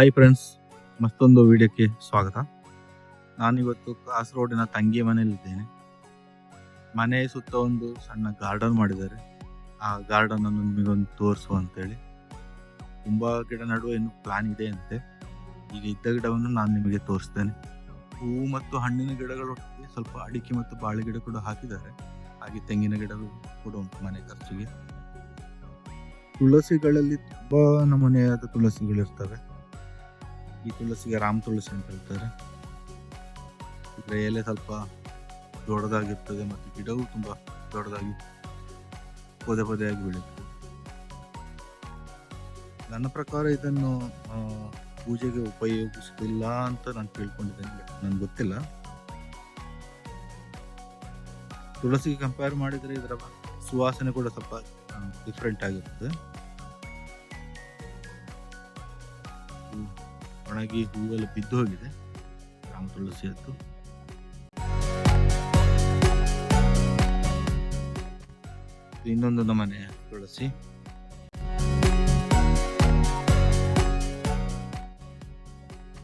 Hi friends ಮತ್ತೊಂದು ವಿಡಿಯೋಕ್ಕೆ ಸ್ವಾಗತ. ನಾನಿವತ್ತು ಕಾಸರಗೋಡಿನ ತಂಗಿ ಮನೆಯಲ್ಲಿದ್ದೇನೆ. ಮನೆ ಸುತ್ತ ಒಂದು ಸಣ್ಣ ಗಾರ್ಡನ್ ಮಾಡಿದ್ದಾರೆ. ಆ ಗಾರ್ಡನ್ ಅನ್ನು ನಿಮಗೊಂದು ತೋರಿಸು ಅಂತೇಳಿ. ತುಂಬ ಗಿಡ ನಡುವೆ ಏನು ಪ್ಲಾನ್ ಇದೆ ಅಂತೆ. ಈಗ ಇದ್ದ ಗಿಡವನ್ನು ನಾನು ನಿಮಗೆ ತೋರಿಸ್ತೇನೆ. ಹೂವು ಮತ್ತು ಹಣ್ಣಿನ ಗಿಡಗಳೊಟ್ಟಿಗೆ ಸ್ವಲ್ಪ ಅಡಿಕೆ ಮತ್ತು ಬಾಳೆ ಗಿಡ ಕೂಡ ಹಾಕಿದ್ದಾರೆ. ಹಾಗೆ ತೆಂಗಿನ ಗಿಡಗಳು ಕೂಡ ಉಂಟು ಮನೆ ಖರ್ಚಿಗೆ. ತುಳಸಿಗಳಲ್ಲಿ ತುಂಬ ನಮೂನೆಯಾದ ತುಳಸಿಗಳಿರ್ತವೆ. ಈ ತುಳಸಿಗೆ ರಾಮ್ ತುಳಸಿ ಅಂತ ಹೇಳ್ತಾರೆ. ಇದರ ಎಲೆ ಸ್ವಲ್ಪ ದೊಡ್ಡದಾಗಿರ್ತದೆ ಮತ್ತು ಗಿಡವು ತುಂಬ ದೊಡ್ಡದಾಗಿ ಪೊದೆ ಪೊದೆಯಾಗಿ ಬೆಳೆಯುತ್ತದೆ ನನ್ನ ಪ್ರಕಾರ ಇದನ್ನು ಪೂಜೆಗೆ ಉಪಯೋಗಿಸುತ್ತಿಲ್ಲ ಅಂತ ನಾನು ತಿಳ್ಕೊಂಡಿದ್ದೇನೆ. ನನಗೆ ಗೊತ್ತಿಲ್ಲ. ತುಳಸಿಗೆ ಕಂಪೇರ್ ಮಾಡಿದರೆ ಇದರ ಸುವಾಸನೆ ಕೂಡ ಸ್ವಲ್ಪ ಡಿಫ್ರೆಂಟ್ ಆಗಿರ್ತದೆ ಒಣಗಿ ಹೂವೆಲ್ಲ ಬಿದ್ದು ಹೋಗಿದೆ. ರಾಮ ತುಳಸಿ ಅದು ಇನ್ನೊಂದು ನಮನೆ ತುಳಸಿ.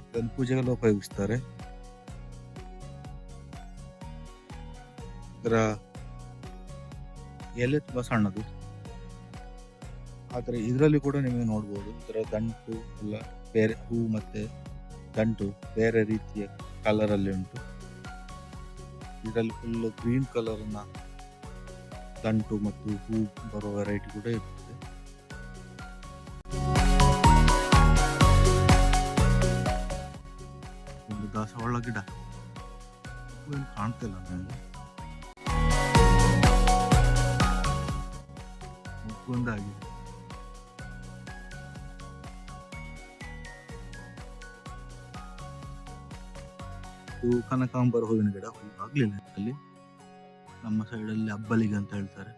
ಇದನ್ನು ಪೂಜೆಗೆಲ್ಲ ಉಪಯೋಗಿಸ್ತಾರೆ. ಇದರ ಎಲೆ ತುಂಬ ಸಣ್ಣದು. ಆದರೆ ಇದರಲ್ಲಿ ಕೂಡ ನಿಮಗೆ ನೋಡ್ಬೋದು. ಇದರ ದಂಟು ಎಲ್ಲ ಬೇರೆ ಹೂ ಮತ್ತೆ ದಂಟು ಬೇರೆ ರೀತಿಯ ಕಲರಲ್ಲಿ ಉಂಟು. ಇದರಲ್ಲಿ ಫುಲ್ಲು ಗ್ರೀನ್ ಕಲರ್ನ ದಂಟು ಮತ್ತು ಹೂ ಬರೋ ವೆರೈಟಿ ಕೂಡ ಇರ್ತದೆ. ಒಂದು ದಾಸವಾಳ ಗಿಡ. ಏನು ಕಾಣ್ತಿಲ್ಲ ನನಗೆ. ಒಂದಾಗಿದೆ ಇದು ಕನಕಾಂಬರ ಹೂವಿನ ಗಿಡ ಆಗ್ಲಿಲ್ಲ ಅಲ್ಲಿ. ನಮ್ಮ ಸೈಡಲ್ಲಿ ಅಬ್ಬಲಿಗೆ ಅಂತ ಹೇಳ್ತಾರೆ.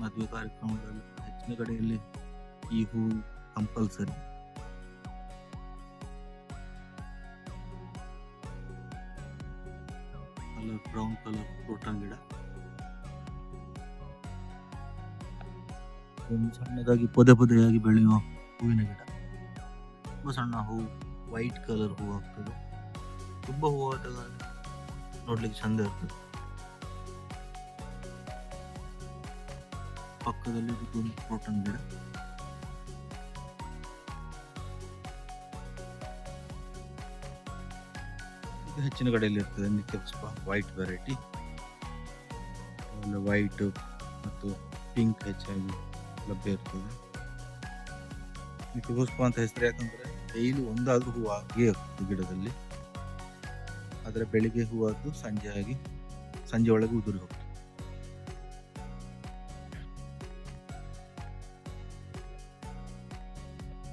ಮದುವೆ ಕಾರ್ಯಕ್ರಮದಲ್ಲಿ ಹೆಚ್ಚಿನ ಕಡೆಯಲ್ಲಿ ಈ ಹೂ compulsory colour brown colour croton ಗಿಡ. ಸಣ್ಣದಾಗಿ ಪೊದೆ ಪೊದೆಯಾಗಿ ಬೆಳೆಯುವ ಹೂವಿನ ಗಿಡ. ತುಂಬ ಸಣ್ಣ ಹೂ. ವೈಟ್ ಕಲರ್ ಹೂ ಆಗ್ತದೆ. ತುಂಬ ಹೂ ಆದಾಗ ನೋಡ್ಲಿಕ್ಕೆ ಚಂದ ಇರ್ತದೆ. ಪಕ್ಕದಲ್ಲಿ ಒಂದು ಕ್ರೋಟನ್ ಗಿಡ. ಹೆಚ್ಚಿನ ಕಡೆಯಲ್ಲಿ ಇರ್ತದೆ ನಿತ್ಯಪುಷ್ಪ ವೈಟ್ ವೆರೈಟಿ ವೈಟ್ ಮತ್ತು ಪಿಂಕ್ ಹೆಚ್ಚಾಗಿ ಲಭ್ಯ ಇರ್ತದೆ. ನಿತ್ಯಪುಷ್ಪ ಅಂತ ಹೆಸರು ಯಾಕಂದ್ರೆ ಡೈಲಿ ಒಂದಾದ್ರೂ ಹೂವು ಆಗೇ ಆಗ್ತದೆ ಗಿಡದಲ್ಲಿ. ಆದರೆ ಬೆಳಿಗ್ಗೆ ಹೂವಾದ್ದು ಸಂಜೆ ಆಗಿ ಸಂಜೆ ಒಳಗೆ ಉದುರಿ ಹೋಗ್ತದೆ.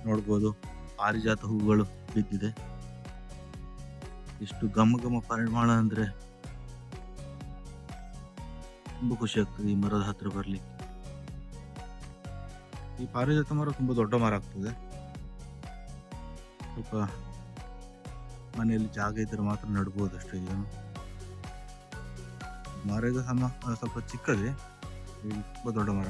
ನೋಡ್ಬೋದು ಪಾರಿಜಾತ ಹೂಗಳು ಬಿದ್ದಿದೆ. ಎಷ್ಟು ಘಮ ಘಮ ಪರಿಮಾಣ ಅಂದ್ರೆ ತುಂಬಾ ಖುಷಿ ಆಗ್ತದೆ ಈ ಮರದ ಹತ್ರ ಬರ್ಲಿಕ್ಕೆ. ಈ ಪಾರಿಜಾತ ಮರ ತುಂಬಾ ದೊಡ್ಡ ಮರ ಆಗ್ತದೆ. ಸ್ವಲ್ಪ ಮನೆಯಲ್ಲಿ ಜಾಗ ಇದ್ದರೆ ಮಾತ್ರ ನಡ್ಬೋದು ಅಷ್ಟೇ ಇದನ್ನು ಮರ ಸಮ ಸ್ವಲ್ಪ ಚಿಕ್ಕದೇ ತುಂಬ ದೊಡ್ಡ ಮರ.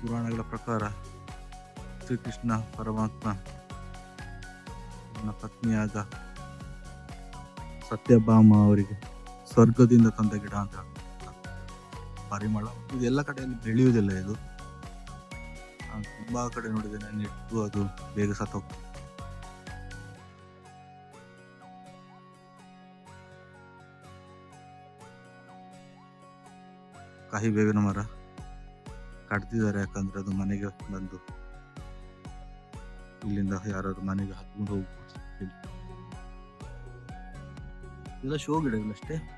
ಪುರಾಣಗಳ ಪ್ರಕಾರ ಶ್ರೀಕೃಷ್ಣ ಪರಮಾತ್ಮ ನನ್ನ ಪತ್ನಿಯಾದ ಸತ್ಯಭಾಮ ಅವರಿಗೆ ಸ್ವರ್ಗದಿಂದ ತಂದ ಗಿಡ ಅಂತ. ಪರಿಮಳ, ಇದೆಲ್ಲ ಕಡೆಯಲ್ಲಿ ಬೆಳೆಯುವುದಿಲ್ಲ ಇದು. ತುಂಬಾ ಕಡೆ ನೋಡಿದ್ದೇನೆ ನೆಟ್ಟು ಅದು ಬೇಗ ಸತ್ತೋಗ್ತದೆ ಕಹಿ ಬೇವಿನ ಮರ. ಕಟ್ತಿದ್ದಾರೆ ಯಾಕಂದ್ರೆ ಅದು ಮನೆಗೆ ಬಂದು. ಇಲ್ಲಿಂದ ಯಾರಾದ್ರು ಮನೆಗೆ ಹತ್ಕೊಂಡು ಹೋಗ್ಬೋದು. ಇಲ್ಲ, ಶೋ ಗಿಡಗಳಷ್ಟೇ?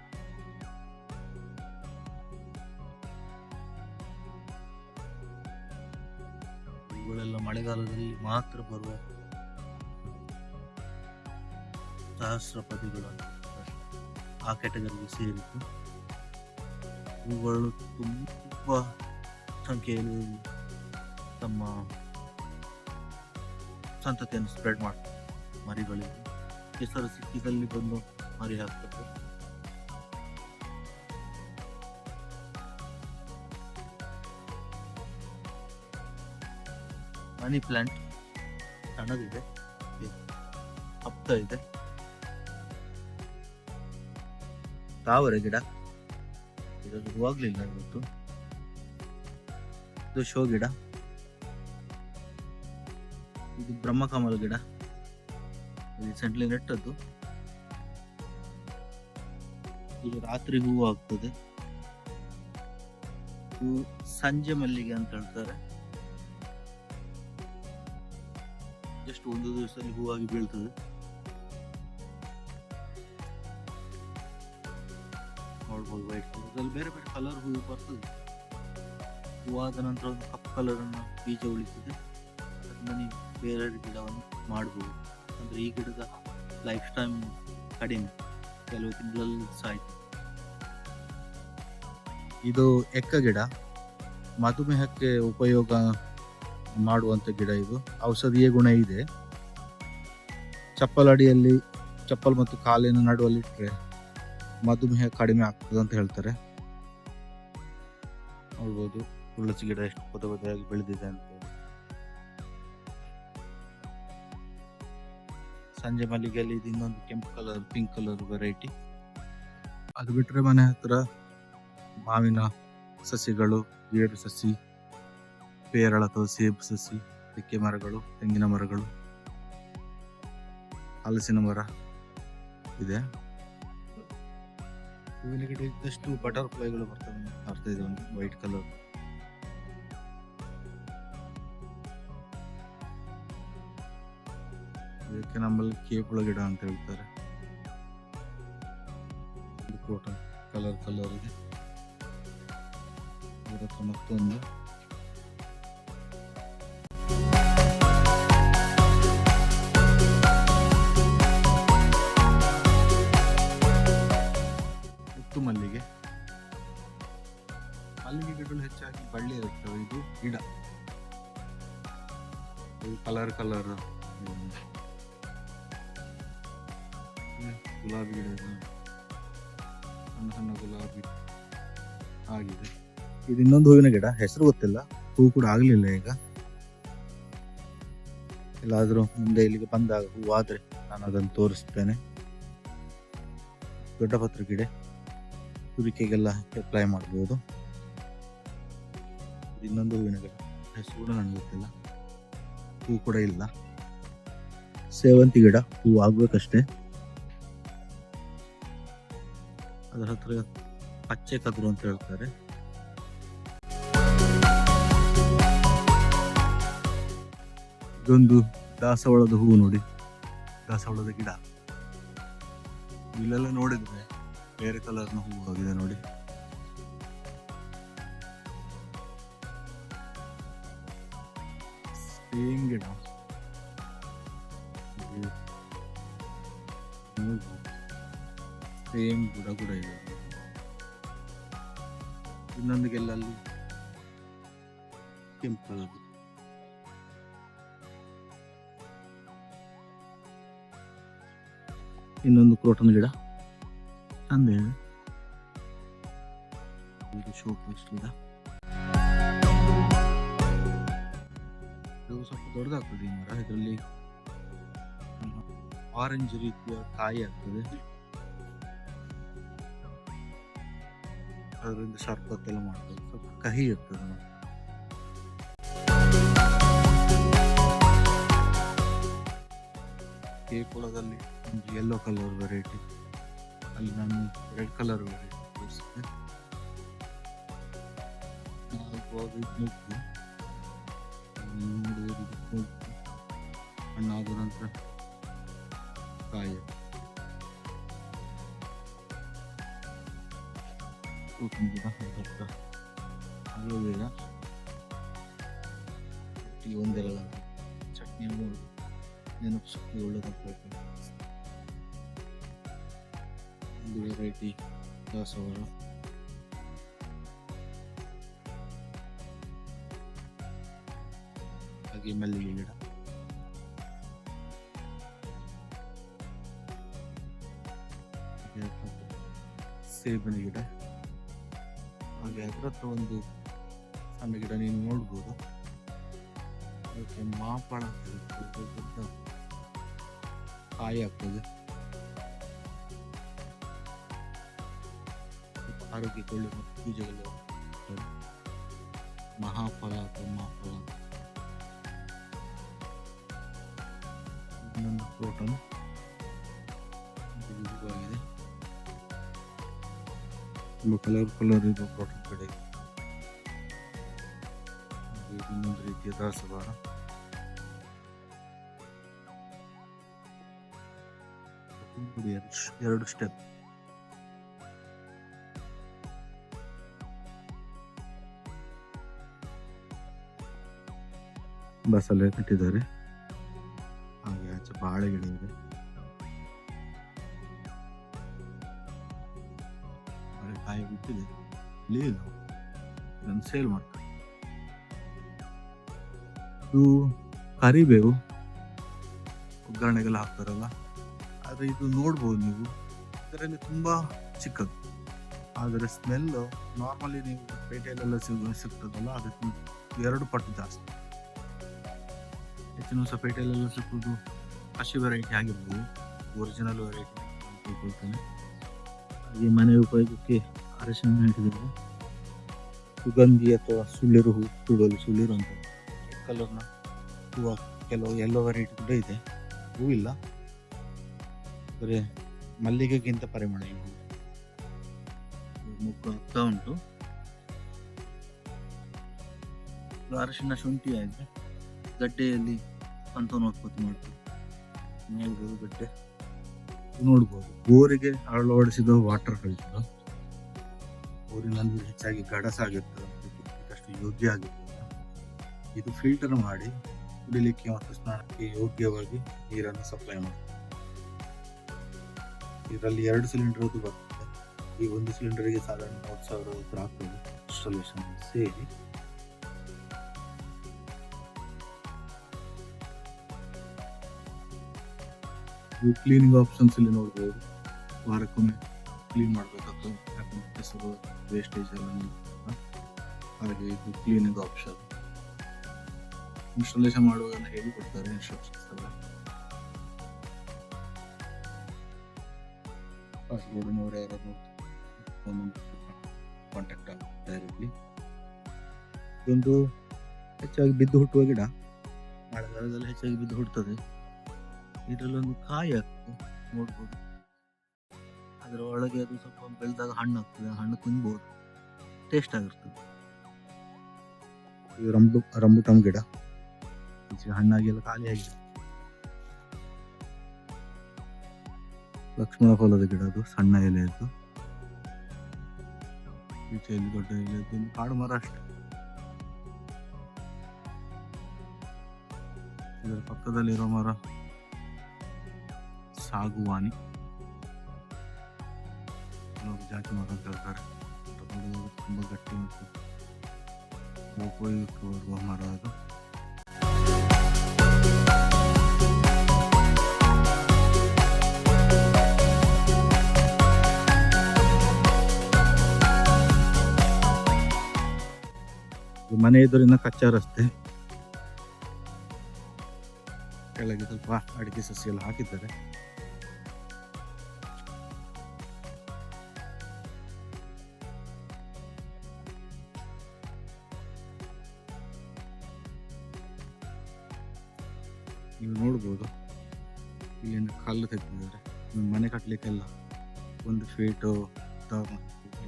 ಮಳೆಗಾಲದಲ್ಲಿ ಮಾತ್ರ ಬರುವ ಸಹಸ್ರಪದಿಗಳು. ಆ ಕ್ಯಾಟಗರಿಗೆ ಸೇರಿತ್ತು ಇವುಗಳು ತುಂಬ ಸಂಖ್ಯೆಯಲ್ಲಿ ತಮ್ಮ ಸಂತತಿಯನ್ನು ಸ್ಪ್ರೆಡ್ ಮಾಡ್ತಾರೆ ಮರಿಗಳಿಗೆ ಕೆಸರು ಸಿಕ್ಕಿದಲ್ಲಿ ಬಂದು ಮರಿ ಹಾಕ್ತದೆ ಮನಿ ಪ್ಲಾಂಟ್ ಸಣ್ಣದಿದೆ. ಹಪ್ತ ಇದೆ ತಾವರೆ ಗಿಡ? ಇದೊಂದು ಹೂವಾಗ್ಲಿಲ್ಲ ಇವತ್ತು. ಇದು ಶೋ ಗಿಡ. ಇದು ಬ್ರಹ್ಮಕಮಲ ಗಿಡ. ರೀಸೆಂಟ್ಲಿ ನೆಟ್ಟದ್ದು. ಇದು ರಾತ್ರಿ ಹೂವು ಆಗ್ತದೆ ಸಂಜೆ ಮಲ್ಲಿಗೆ ಅಂತ ಹೇಳ್ತಾರೆ. ಜಸ್ಟ್ ಒಂದು ದಿವಸದಲ್ಲಿ ಹೂವಾಗಿ ಬೀಳ್ತದೆ? ನೋಡ್ಬೋದು ವೈಟ್ ಅದ್ರಲ್ಲಿ ಬೇರೆ ಬೇರೆ ಕಲರ್ ಹೂವು ಬರ್ತದೆ. ಹೂವಾದ ನಂತರ ಒಂದು ಕಪ್ಪು ಕಲರನ್ನು ಬೀಜ ಉಳಿತದೆ. ಅದನ್ನ ನೀವು ಬೇರೆ ಗಿಡವನ್ನು ಮಾಡ್ಬೋದು. ಅಂದ್ರೆ ಈ ಗಿಡದ ಲೈಫ್ ಟೈಮ್ ಕಡಿಮೆ. ಕೆಲವು ತಿಂಗಳಲ್ಲಿ ಸಾಯ್ತು ಇದು ಎಕ್ಕ ಗಿಡ. ಮಧುಮೇಹಕ್ಕೆ ಉಪಯೋಗ ಮಾಡುವಂತ ಗಿಡ ಇದು. ಔಷಧೀಯ ಗುಣ ಇದೆ. ಚಪ್ಪಲ್ ಅಡಿಯಲ್ಲಿ ಚಪ್ಪಲ್ ಮತ್ತು ಕಾಲಿನ ನಡುವಲ್ಲಿ ಇಟ್ಟರೆ ಮಧುಮೇಹ ಕಡಿಮೆ ಆಗ್ತದೆ ಅಂತ ಹೇಳ್ತಾರೆ. ನೋಡ್ಬೋದು ತುಳಸಿ ಗಿಡ ಎಷ್ಟು ಪದ ಪೊದೆಯಾಗಿ ಬೆಳೆದಿದೆ ಅಂತ ಸಂಜೆ ಮಲ್ಲಿಗೆಯಲ್ಲಿ ಇದು ಇನ್ನೊಂದು ಕೆಂಪು ಕಲರ್ ಪಿಂಕ್ ಕಲರ್ ವೆರೈಟಿ ಅದು ಬಿಟ್ಟರೆ ಮನೆ ಹತ್ರ ಮಾವಿನ ಸಸಿಗಳು ಗೇರು ಸಸಿ ಪೇರಳ ಸೇಬು ಸಸಿ ಅಡಿಕೆ ಮರಗಳು, ತೆಂಗಿನ ಮರಗಳು, ಹಲಸಿನ ಮರ ಇದೆ. ಹೂವಿನ ಗಿಡ ಇದ್ದಷ್ಟು ಬಟರ್ಫ್ಲೈಗಳು ಬರ್ತವೆ ಬರ್ತಾ ಇದೆ ಒಂದು ವೈಟ್ ಕಲರ್. ಇದಕ್ಕೆ ನಮ್ಮಲ್ಲಿ ಕೇಪುಳ ಗಿಡ ಅಂತ ಹೇಳ್ತಾರೆ. ಕಲರ್ ಕಲರ್ ಇದೆ. ಇದರ ಮತ್ತೊಂದು ಇದು ಇನ್ನೊಂದು ಹೂವಿನ ಗಿಡ. ಹೆಸರು ಗೊತ್ತಿಲ್ಲ. ಹೂ ಕೂಡ ಆಗಲಿಲ್ಲ ಈಗ. ಎಲ್ಲಾದರೂ ಮುಂದೆ ಇಲ್ಲಿಗೆ ಬಂದಾಗ ಹೂವಾದ್ರೆ ನಾನು ಅದನ್ನು ತೋರಿಸ್ತೇನೆ. ದೊಡ್ಡ ಪತ್ರ ಗಿಡ ತುರಿಕೆಗೆಲ್ಲ ಅಪ್ಲೈ ಮಾಡ್ಬೋದು ಇನ್ನೊಂದು ಹೂವಿನ ಗಿಡ. ಹೆಸರು ಕೂಡ ನನಗೆ ಗೊತ್ತಿಲ್ಲ. ಹೂ ಕೂಡ ಇಲ್ಲ. ಸೇವಂತಿ ಗಿಡ. ಹೂ ಆಗ್ಬೇಕಷ್ಟೇ. ಅದರ ಹತ್ರ ಪಚ್ಚೆ ಕದ್ರು ಅಂತ ಹೇಳ್ತಾರೆ. ಇದೊಂದು ದಾಸವಾಳದ ಹೂವು ನೋಡಿ. ದಾಸವಾಳದ ಗಿಡ. ಇಲ್ಲೆಲ್ಲ ನೋಡಿದ್ರೆ ಬೇರೆ ಕಲರ್ನ ಹೂವು ಆಗಿದೆ ನೋಡಿ. ಸೇಮ್ ಗಿಡ. ಸೇಮ್ ಗಿಡ ಕೂಡ ಇದೆ. ಇನ್ನೊಂದು ಗೆಲ್ಲಲ್ಲಿ ಕೆಂಪು ಕಲರ್ ಇನ್ನೊಂದು ಕ್ರೋಟನ್ ಗಿಡ ಚಂದ ಇದೆ ಶೋ ಗಿಡ. ಇದು ಸ್ವಲ್ಪ ದೊಡ್ಡದಾಗ್ತದೆ ಈ ಮರ. ಇದರಲ್ಲಿ ಆರೆಂಜ್ ರೀತಿಯ ಕಾಯಿ ಆಗ್ತದೆ. ಅದರಿಂದ ಶರ್ಬತ್ತೆಲ್ಲ ಮಾಡ್ಬೋದು ಸ್ವಲ್ಪ ಕಹಿ ಇರ್ತದೆ ನೋಡಿ. ಕೇಪುಳದಲ್ಲಿ ಒಂದು ಯೆಲ್ಲೋ ಕಲರ್ ವೆರೈಟಿ ಅಲ್ಲಿ ನಾನು ರೆಡ್ ಕಲರ್ ವೆರೈಟಿ ತೋರಿಸಿದೆ ಮೂಗು ಹಣ್ಣಾದ ನಂತರ ಕಾಯಿ. ಅದರ ಈ ಒಂದೆಲ್ಲ ಚಟ್ನಿ ಮಾಡೋದು ನೆನಪು ಶಕ್ತಿ ಒಳ್ಳೆದಂತ ಹೇಳ್ತಾರೆ ಒಂದು ವೆರೈಟಿ ದಾಸವಾಳ ಹಾಗೆ ಮಲ್ಲಿಗೆ ಗಿಡ ಸೇಬಿನ ಗಿಡ ಹಾಗೆ ಅದರ ಹತ್ರ ಒಂದು ಸಣ್ಣ ಗಿಡ ನೀವು ನೋಡ್ಬೋದು ಅದಕ್ಕೆ ಮಾಪಳ ದೊಡ್ಡ ಕಾಯಿ ಆಗ್ತದೆ ಆರೋಗ್ಯಕ್ಕೆ ಒಳ್ಳೆ ಮತ್ತು ಪೂಜೆಗಳು ಮಾಡ್ತಾರೆ. ಮಹಾಫಲ ಅಥವಾ ಮಹಾಫಲ ಇನ್ನೊಂದು ಪ್ರೋಟನ್ ಆಗಿದೆ ತುಂಬ ಕಲರ್ ಕಲರ್ ಇರುವ ಪ್ರೋಟನ್ ಕಡೆ ಇದೆ. ಹಾಗೆ ಇದು ಇನ್ನೊಂದು ರೀತಿಯ ದಾಸವಾಳ ನೋಡಿ, ಎರಡು sh- ಎರಡು ಸ್ಟೆಪ್ ಬಸಳೆ ಕಟ್ಟಿದ್ದಾರೆ. ಹಾಗೆ ಆಚೆ ಬಾಳೆ ಗಿಡ ಇದೆ ಬಾಳೆ ಕಾಯಿ ಬಿಟ್ಟಿದೆ. ಲೀಲ್ ಇದನ್ನು ಸೇಲ್ ಮಾಡ್ತಾರೆ. ಇದು ಕರಿಬೇವು. ಒಗ್ಗರಣೆಗೆಲ್ಲ ಹಾಕ್ತಾರಲ್ಲ, ಆದರೆ ಇದು ನೋಡ್ಬೋದು ನೀವು. ಇದರಲ್ಲಿ ತುಂಬಾ ಚಿಕ್ಕದು. ಆದರೆ ಸ್ಮೆಲ್ ನಾರ್ಮಲಿ ನೀವು ಪೇಟೆಯಲ್ಲೆಲ್ಲ ಸಿಗ ಸಿಗ್ತದಲ್ಲ, ಅದಕ್ಕೆ ಎರಡು ಪಟ್ಟು ಜಾಸ್ತಿ. ಹೆಚ್ಚಿನ ಸಹ ಪೇಟೆಯಲ್ಲೆಲ್ಲ ಸಿಕ್ಕುದು ಹಸಿ ವೆರೈಟಿ ಆಗಿರ್ಬೋದು. ಒರಿಜಿನಲ್ ವೆರೈಟಿ ತಿಳ್ಕೊಳ್ತೇನೆ ಹಾಗೆ ಮನೆ ಉಪಯೋಗಕ್ಕೆ ಅರಶಿನ ಹಿಡಿದಿದೆ ಸುಗಂಧಿ ಅಥವಾ ಸುಳ್ಳಿರು ಹೂ, ಸುಡಲು ಸುಳ್ಳಿರು ಅಂತ. ಕಲರ್ನ ಹೂವು, ಕೆಲವು ಎಲ್ಲೋ ವೆರೈಟಿ ಕೂಡ ಇದೆ. ಹೂವಿಲ್ಲ ಬರೀ ಮಲ್ಲಿಗೆಗಿಂತ ಪರಿಮಳ ಈ ಹೂ? ಮುಗ್ಗು ಆಗ್ತಾ ಉಂಟು. ಅರಶಿನ ಶುಂಠಿ ಆಗಿದೆ ಗಡ್ಡೆಯಲ್ಲಿ ಸಂತಾನೋತ್ಪತ್ತಿ ಮಾಡ್ತೀವಿ ನೋಡ್ಬೋದು ಗಡ್ಡೆ. ನೋಡ್ಬೋದು. ಬೋರಿಗೆ ಅಳವಡಿಸಿದ ವಾಟರ್ ಕಳಿಸಿದ ಬೋರಿನಲ್ಲಿ ಹೆಚ್ಚಾಗಿ ಗಡಸಾಗಿತ್ತು ಅಷ್ಟು ಯೋಗ್ಯ ಆಗಿರ್ತದೆ ಇದು ಫಿಲ್ಟರ್ ಮಾಡಿ ಕುಡಿಲಿಕ್ಕೆ ಮತ್ತು ಸ್ನಾನಕ್ಕೆ ಯೋಗ್ಯವಾಗಿ ನೀರನ್ನು ಸಪ್ಲೈ ಮಾಡ್ತಾರೆ ಇದರಲ್ಲಿ ಎರಡು ಸಿಲಿಂಡರ್ ಬರ್ತದೆ. ಈ ಒಂದು ಸಿಲಿಂಡರ್ಗೆ ಸಾಧಾರಣ ಮೂವತ್ತು ಸಾವಿರ ಇನ್ಸ್ಟಾಲೇಷನ್ ಸೇರಿ ಇದು ಕ್ಲೀನಿಂಗ್ ಆಪ್ಷನ್ಸ್ ಇಲ್ಲಿ ನೋಡ್ಬೋದು. ವಾರಕ್ಕೊಮ್ಮೆ ಕ್ಲೀನ್ ಮಾಡಬೇಕಾಗ್ತದೆ ಕೆಸರು ವೇಸ್ಟೇಜ್ ಎಲ್ಲ. ಹಾಗೆ ಇದು ಕ್ಲೀನಿಂಗ್ ಆಪ್ಷನ್ ಇನ್ಸ್ಟಾಲೇಷನ್ ಮಾಡುವಾಗ ಹೇಳಿ ಕೊಡ್ತಾರೆ ಇನ್ಸ್ಟ್ರಕ್ಷನ್ಸ್ ಎಲ್ಲ? ಕಾಸರಗೋಡಿನವರು ಯಾರಾದ್ರು ಕಾಂಟ್ಯಾಕ್ಟ್ ಡೈರೆಕ್ಟ್ಲಿ ಇದೊಂದು ಹೆಚ್ಚಾಗಿ ಬಿದ್ದು ಹುಟ್ಟುವ ಗಿಡ. ಮಳೆಗಾಲದಲ್ಲಿ ಹೆಚ್ಚಾಗಿ ಬಿದ್ದು ಹುಟ್ಟುತ್ತದೆ. ಇದರಲ್ಲೊಂದು ಕಾಯಿ ಆಗ್ತದೆ, ನೋಡ್ಬೋದು. ಅದರ ಒಳಗೆ ಅದು ಸ್ವಲ್ಪ ಬೆಳೆದಾಗ ಹಣ್ಣು ಆಗ್ತದೆ ಹಣ್ಣು ತಿನ್ಬೋದು. ಟೇಸ್ಟ್ ಆಗಿರ್ತದೆ. ಇದು ರಂಬು, ರಂಬುಟಮ್ ಗಿಡ. ಈಚೆ ಹಣ್ಣಾಗಿ ಎಲ್ಲ ಖಾಲಿ ಆಗಿದೆ. ಲಕ್ಷ್ಮಣ ಫಲದ ಗಿಡ ಅದು, ಸಣ್ಣ ಎಲೆಯದ್ದು ಈಚೆಯಲ್ಲಿ ದೊಡ್ಡ ಎಲೆ ಅದು ಕಾಡು ಮರ ಅಷ್ಟೆ. ಇದರ ಪಕ್ಕದಲ್ಲಿರೋ ಮರ. ಸಾಗುವಾನಿ. ಕೆಲವರು ಜಾತಿ ಮರ ಕೇಳ್ತಾರೆ ತುಂಬಾ ಗಟ್ಟಿ ಮತ್ತು ಉಪಯೋಗಕ್ಕೆ ಬರುವ ಮರ ಅದು. ಮನೆ ಎದುರಿನ ಕಚ್ಚಾ ರಸ್ತೆ. ಕೆಳಗೆ ಸ್ವಲ್ಪ ಅಡಿಕೆ ಸಸಿ ಎಲ್ಲ ಹಾಕಿದ್ದಾರೆ. ನೀವು ನೋಡ್ಬೋದು. ಇಲ್ಲಿಂದ ಕಲ್ಲು ತೆಗೆದಿದ್ದಾರೆ. ಮನೆ ಕಟ್ಟಲಿಕ್ಕೆಲ್ಲ ಒಂದು ಫೀಟು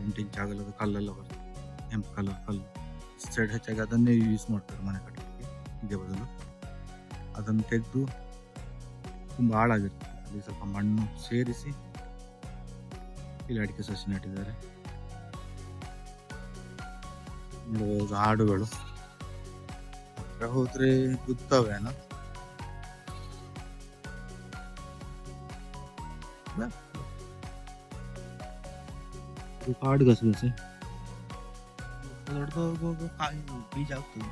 ಎಂಟು ಇಂಚ್ ಆಗಲ್ಲದ ಕಲ್ಲೆಲ್ಲ ಬರ್ತದೆ ಕೆಂಪು ಕಲರ್ ಕಲ್ಲು. ಸೈಡ್ ಹೆಚ್ಚಾಗಿ ಅದನ್ನೇ ಯೂಸ್ ಮಾಡ್ತಾರೆ ಮನೆ ಕಟ್ಟಲಿಕ್ಕೆ ಹೀಗೆ ಬದಲು. ಅದನ್ನು ತೆಗೆದು ತುಂಬ ಹಾಳಾಗಿರ್ತದೆ ಅಲ್ಲಿ ಸ್ವಲ್ಪ ಮಣ್ಣು ಸೇರಿಸಿ ಇಲ್ಲಿ ಅಡಿಕೆ ಸಸಿ ನೆಟ್ಟಿದ್ದಾರೆ. ನೋಡ್ಬೋದು ಹಾಡುಗಳು. ಹತ್ರ ಹೋದ್ರೆ ಗುತ್ತವೇನ ಕಾಡು ಗಸಗಸೆ ದೊಡ್ಡದಾಗುವಾಗ ಕಾಯಿ ಬೀಜ ಆಗ್ತದೆ.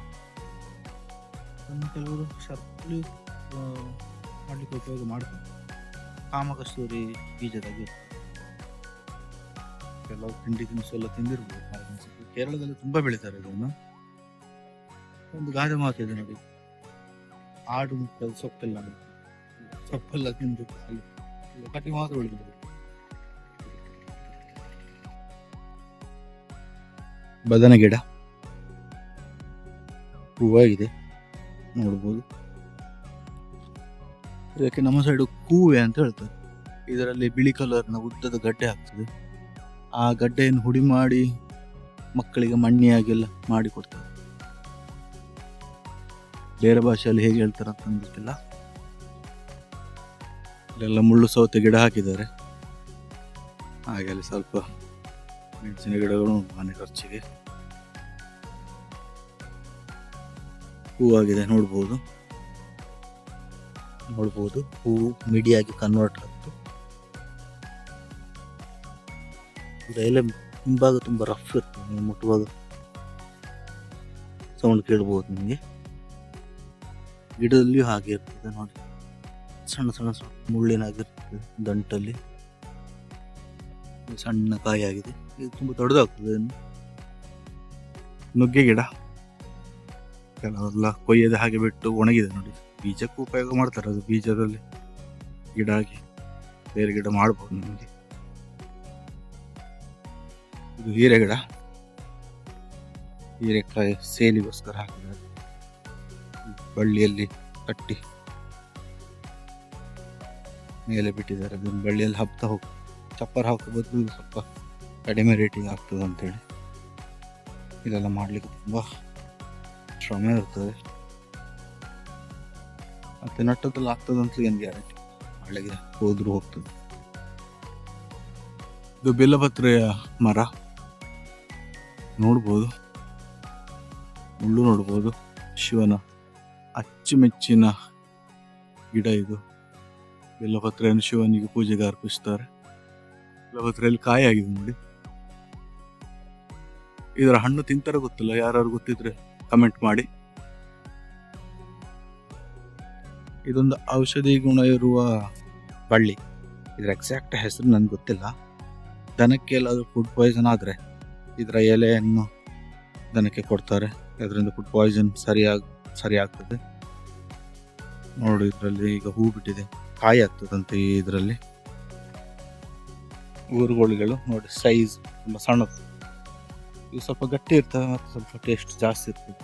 ಕೆಲವರು ಶರ್ಪಲ್ಲಿ ಮಾಡಲಿಕ್ಕೆ ಉಪಯೋಗ ಮಾಡ್ತಾರೆ. ಕಾಮಕಸ್ತೂರಿ ಬೀಜದಾಗಿ. ಕೆಲವು ತಿಂಡಿ ತಿನಿಸು ಎಲ್ಲ ತಿಂದಿರ್ಬೋದು. ಕೇರಳದಲ್ಲಿ ತುಂಬಾ ಬೆಳೀತಾರೆ ಇದನ್ನು. ಒಂದು ಗಾದೆ ಮಾತಿದೆ ನೋಡಿ ಆಡು ಮುಟ್ಟದು ಸೊಪ್ಪೆಲ್ಲ. ಸೊಪ್ಪೆಲ್ಲ ತಿಂದು ಕಟ್ಟಿ ಮಾತ್ರ ಉಳಿದಿದೆ. ಬದನೆ ಗಿಡ ಹೂವಾಗಿದೆ. ನೋಡ್ಬೋದು. ಇದಕ್ಕೆ ನಮ್ಮ ಸೈಡು ಕೂವೆ ಅಂತ ಹೇಳ್ತಾರೆ. ಇದರಲ್ಲಿ ಬಿಳಿ ಕಲರ್ನ ಉದ್ದದ ಗಡ್ಡೆ ಆಗ್ತದೆ. ಆ ಗಡ್ಡೆಯನ್ನು ಹುಡಿ ಮಾಡಿ ಮಕ್ಕಳಿಗೆ ಮಣ್ಣಿಯಾಗೆಲ್ಲ ಮಾಡಿಕೊಡ್ತಾರೆ ಬೇರೆ ಭಾಷೆಯಲ್ಲಿ ಹೇಗೆ ಹೇಳ್ತಾರೆ ಅಂತ ಗೊತ್ತಿಲ್ಲ. ಇಲ್ಲೆಲ್ಲ ಮುಳ್ಳು ಸೌತೆ ಗಿಡ ಹಾಕಿದ್ದಾರೆ. ಹಾಗೆ ಅಲ್ಲಿ ಸ್ವಲ್ಪ ಮೆಣಸಿನ ಗಿಡಗಳು ಮನೆ ಖರ್ಚಿಗೆ ಹೂವಾಗಿದೆ ನೋಡ್ಬೋದು. ನೋಡ್ಬೋದು ಹೂವು ಮಿಡಿಯಾಗಿ ಕನ್ವರ್ಟ್ ಆಗ್ತು ಇದು ಎಲೆ ಹಿಂಭಾಗ ತುಂಬ ರಫ್ ಇರ್ತದೆ ನೀವು ಮುಟ್ಟುವಾಗ ಸೌಂಡ್ ಕೇಳ್ಬೋದು ನಿಮಗೆ. ಗಿಡದಲ್ಲಿಯೂ ಹಾಗೆ ಇರ್ತದೆ, ನೋಡಿ. ಸಣ್ಣ ಸಣ್ಣ ಸಣ್ಣ ಮುಳ್ಳಿನಾಗಿರ್ತದೆ, ದಂಟಲ್ಲಿ. ಸಣ್ಣ ಕಾಯಿ ಆಗಿದೆ. ಇದು ತುಂಬ ದೊಡ್ಡದಾಗ್ತದೆ. ನುಗ್ಗೆ ಗಿಡ. ಕೆಲವೆಲ್ಲ ಕೊಯ್ಯದ ಹಾಗೆ ಬಿಟ್ಟು ಒಣಗಿದೆ ನೋಡಿ. ಬೀಜಕ್ಕೂ ಉಪಯೋಗ ಮಾಡ್ತಾರೆ ಅದು ಬೀಜದಲ್ಲಿ. ಗಿಡ ಹಾಕಿ ಬೇರೆ ಗಿಡ ಮಾಡ್ಬೋದು ನಿಮಗೆ. ಇದು ಹೀರೆ ಗಿಡ. ಹೀರೆಕಾಯಿ ಸೇಲಿಗೋಸ್ಕರ ಹಾಕಿದ್ದಾರೆ. ಬಳ್ಳಿಯಲ್ಲಿ ಕಟ್ಟಿ. ಮೇಲೆ ಬಿಟ್ಟಿದ್ದಾರೆ. ಅದನ್ನು ಬಳ್ಳಿಯಲ್ಲಿ ಹಬ್ತಾ ಹೋಗಿ. ಚಪ್ಪರ್ ಹಾಕೋ ಬದಲು ಸ್ವಲ್ಪ ಕಡಿಮೆ ರೇಟಿಗೆ ಆಗ್ತದೆ ಅಂತೇಳಿ. ಇದೆಲ್ಲ ಮಾಡಲಿಕ್ಕೆ ತುಂಬ ಶ್ರಮ ಇರ್ತದೆ. ಮತ್ತೆ ನಟ್ಟದಲ್ಲಿ ಆಗ್ತದೆ ಅಂತ ಏನು ಗ್ಯಾರಂಟಿ ಮಳೆಗೆ ಹೋದ್ರೂ ಹೋಗ್ತದೆ. ಇದು ಬೆಲ್ಲಪತ್ರೆಯ ಮರ. ನೋಡ್ಬೋದು. ಮುಳ್ಳು ನೋಡ್ಬೋದು. ಶಿವನ ಅಚ್ಚುಮೆಚ್ಚಿನ ಗಿಡ ಇದು. ಬೆಲ್ಲಪತ್ರೆಯನ್ನು ಶಿವನಿಗೆ ಪೂಜೆಗೆ ಅರ್ಪಿಸ್ತಾರೆ. ಬೆಲ್ಲಪತ್ರೆಯಲ್ಲಿ ಕಾಯಿ ಆಗಿದೆ ನೋಡಿ. ಇದರ ಹಣ್ಣು ತಿಂತಾರೆ ಗೊತ್ತಿಲ್ಲ ಯಾರು ಗೊತ್ತಿದ್ರೆ ಕಮೆಂಟ್ ಮಾಡಿ. ಇದೊಂದು ಔಷಧಿ ಗುಣ ಇರುವ ಬಳ್ಳಿ. ಇದರ ಎಕ್ಸಾಕ್ಟ್ ಹೆಸರು ನನಗೆ ಗೊತ್ತಿಲ್ಲ. ದನಕ್ಕೆ ಎಲ್ಲಾದರೂ ಫುಡ್ ಪಾಯ್ಸನ್ ಆದರೆ ಇದರ ಎಲೆಯನ್ನು ದನಕ್ಕೆ ಕೊಡ್ತಾರೆ. ಅದರಿಂದ ಫುಡ್ ಪಾಯ್ಸನ್ ಸರಿಯಾಗಿ ಸರಿ ಆಗ್ತದೆ. ನೋಡಿ ಇದರಲ್ಲಿ ಈಗ ಹೂ ಬಿಟ್ಟಿದೆ, ಕಾಯಿ ಆಗ್ತದಂತೆ ಇದರಲ್ಲಿ. ಊರುಗೋಳಿಗಳು, ನೋಡಿ ಸೈಜ್ ತುಂಬ ಸಣ್ಣದು. ಇವು ಸ್ವಲ್ಪ ಗಟ್ಟಿ ಇರ್ತವೆ ಮತ್ತು ಸ್ವಲ್ಪ ಟೇಸ್ಟ್ ಜಾಸ್ತಿ ಇರ್ತದೆ.